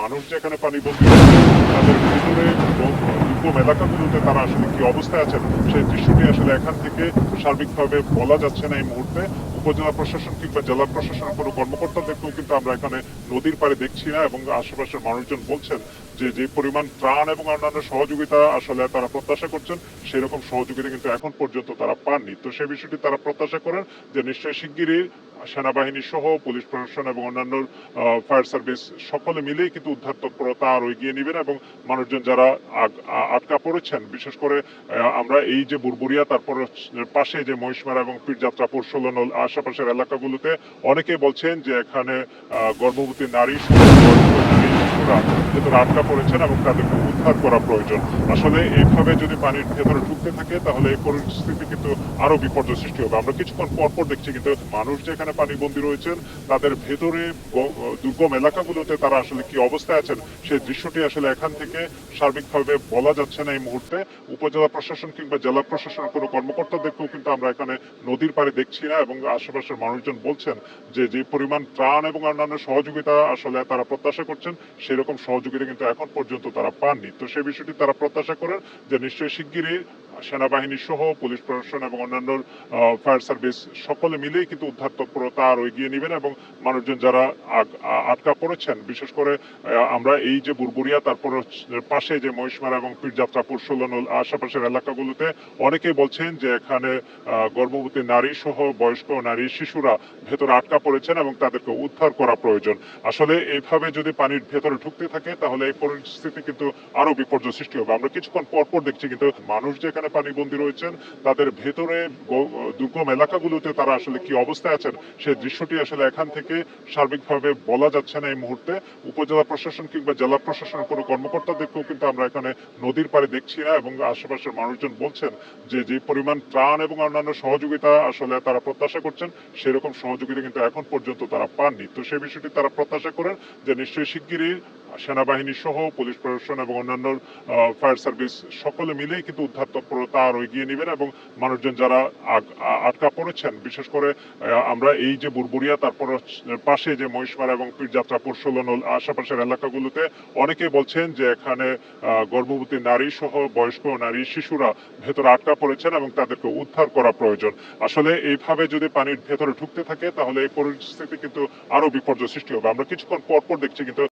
মানুষ যেখানে পানি বন্দী তাদের ভিতরে দুর্গম এলাকাগুলোতে তারা আসলে কি অবস্থায় আছেন, সেই দৃশ্যটি আসলে এখান থেকে সার্বিকভাবে বলা যাচ্ছে না এই মুহূর্তে। উপজেলা প্রশাসন কিংবা জেলা প্রশাসনের কোনো কর্মকর্তাদেরকেও কিন্তু আমরা এখানে নদীর পাড়ে দেখছি না এবং আশেপাশের মানুষজন বলছেন যে যে পরিমাণ ত্রাণ এবং অন্যান্য সহযোগিতা আসলে তারা প্রত্যাশা করছেন, সেরকম সহযোগিতা কিন্তু এখন পর্যন্ত তারা পাননি। তো সেই বিষয়টি তারা প্রত্যাশা করেন যে নিশ্চয়ই শিগগিরই সেনাবাহিনী সহ পুলিশ প্রশাসন এবং অন্যান্য ফায়ার সার্ভিস সকলে মিলেই কিন্তু উদ্ধার তৎপরতা আরও এগিয়ে নেবেন এবং মানুষজন যারা আটকা পড়েছেন, বিশেষ করে আমরা এই যে বুরবুরিয়া তারপর পাশে যে মহিষমারা এবং পীরযাত্রাপুর ষোলনল আশেপাশের এলাকাগুলোতে অনেকেই বলছেন যে এখানে গর্ভবতী নারী ভেতরে আটকা পড়েছেন এবং তাদেরকে উদ্ধার করা প্রয়োজন। আসলে এইভাবে যদি পানির ভেতরে ঢুকতে থাকে, তাহলে এই পরিস্থিতি কিন্তু আরও বিপর্যয় সৃষ্টি হবে। আমরা কিছুক্ষণ পর পর দেখছি কিন্তু মানুষ যেখানে পানিবন্দী রয়েছেন। তাদের ভেতরে দুর্গম এলাকাগুলোতে তারা আসলে কি অবস্থায় আছেন সেই দৃশ্যটি আসলে এখান থেকে সার্বিকভাবে বলা যাচ্ছে না এই মুহূর্তে। উপজেলা প্রশাসন কিংবা জেলা প্রশাসনের কোনো কর্মকর্তাদেরকেও কিন্তু আমরা এখানে নদীর পাড়ে দেখছি না এবং আশেপাশের মানুষজন বলছেন যে যে পরিমাণ ত্রাণ এবং অন্যান্য সহযোগিতা আসলে তারা প্রত্যাশা করছেন সেই রকম সহযোগিতা কিন্তু এখন পর্যন্ত তারা পাননি। তো সেই বিষয়টি তারা প্রত্যাশা করেন যে নিশ্চয়ই শিগগিরই সেনাবাহিনী সহ পুলিশ প্রশাসন এবং অন্যান্য ফায়ার সার্ভিস সকলে মিলেই কিন্তু উদ্ধার তৎপরতা আরও এগিয়ে নেবেন এবং মানুষজন যারা আটকা পড়েছেন, বিশেষ করে আমরা এই যে বুরবুরিয়া তারপর পাশে যে মহিষমারা এবং পীরযাত্রাপুর ষোলনল আশেপাশের এলাকাগুলোতে অনেকেই বলছেন যে এখানে গর্ভবতী নারী সহ বয়স্ক নারী শিশুরা ভেতরে আটকা পড়েছেন এবং তাদেরকে উদ্ধার করা প্রয়োজন। আসলে এইভাবে যদি পানির ভেতরে ঢুকতে থাকে, তাহলে এই পরিস্থিতি কিন্তু আরও বিপর্যয় সৃষ্টি হবে। আমরা কিছুক্ষণ পর পর দেখছি কিন্তু মানুষ যেখানে পানিবন্দী রয়েছেন। তাদের ভেতরে দুর্গম এলাকাগুলোতে তারা আসলে কি অবস্থায় আছেন সেই দৃশ্যটি আসলে এখান থেকে সার্বিকভাবে বলা যাচ্ছে না এই মুহূর্তে। উপজেলা প্রশাসন কিংবা জেলা প্রশাসনের কোনো কর্মকর্তাদেরকেও কিন্তু আমরা এখানে নদীর পাড়ে দেখছি না এবং আশেপাশের মানুষজন বলছেন যে যে পরিমাণ ত্রাণ এবং অন্যান্য সহযোগিতা আসলে তারা প্রত্যাশা করছেন সেই রকম সহযোগিতা কিন্তু এখন পর্যন্ত তারা পাননি। তো সেই বিষয়টি তারা প্রত্যাশা করেন যে নিশ্চয়ই শিগগিরই সেনাবাহিনী সহ, পুলিশ প্রশাসন এবং অন্যান্য ফায়ার সার্ভিস সকলে মিলেই কিন্তু উদ্ধার তৎপরতা আরও এগিয়ে নেবেন এবং মানুষজন যারা আটকা পড়েছেন, বিশেষ করে আমরা এই যে বুরবুরিয়া তারপর পাশে যে মহিষমারা এবং পীরযাত্রাপুর ষোলনল আশেপাশের এলাকাগুলোতে অনেকেই বলছেন যে এখানে গর্ভবতী নারী সহ, বয়স্ক নারী শিশুরা ভেতরে আটকা পড়েছেন এবং তাদেরকে উদ্ধার করা প্রয়োজন। আসলে এইভাবে যদি পানির ভেতরে ঢুকতে থাকে, তাহলে এই পরিস্থিতি কিন্তু আরও বিপর্যয় সৃষ্টি হবে। আমরা কিছুক্ষণ পর পর দেখছি কিন্তু